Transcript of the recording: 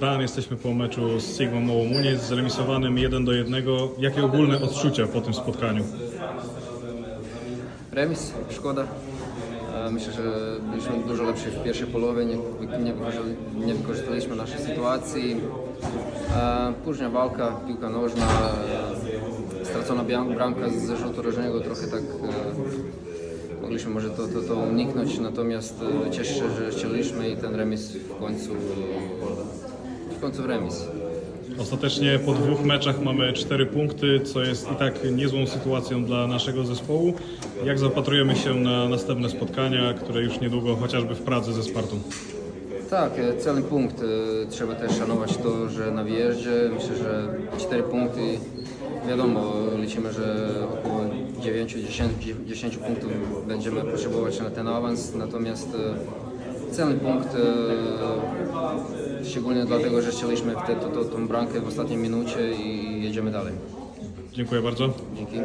Fran, jesteśmy po meczu z Sigmą Małą Muniec, zremisowanym 1 do 1. Jakie ogólne odczucia po tym spotkaniu? Remis, szkoda. E, Myślę, że byliśmy dużo lepsi w pierwszej połowie, nie, nie, nie wykorzystaliśmy naszej sytuacji. E, Później walka, piłka nożna, e, stracona bramka z rzutu rożnego, trochę tak mogliśmy może to, to, to uniknąć, natomiast cieszę się, że chcieliśmy i ten remis w końcu, w końcu w remis. Ostatecznie po dwóch meczach mamy 4 punkty, co jest i tak niezłą sytuacją dla naszego zespołu. Jak zapatrujemy się na następne spotkania, które już niedługo chociażby w Pradze ze Spartą? Tak, e, cały punkt. e, Trzeba też szanować to, że na wyjeździe myślę, że 4 punkty, wiadomo, liczymy, że około 9-10 punktów będziemy potrzebować na ten awans, natomiast e, cały punkt, szczególnie dlatego, że chcieliśmy w tę tą bramkę w ostatniej minucie i jedziemy dalej. Dziękuję bardzo. Dzięki.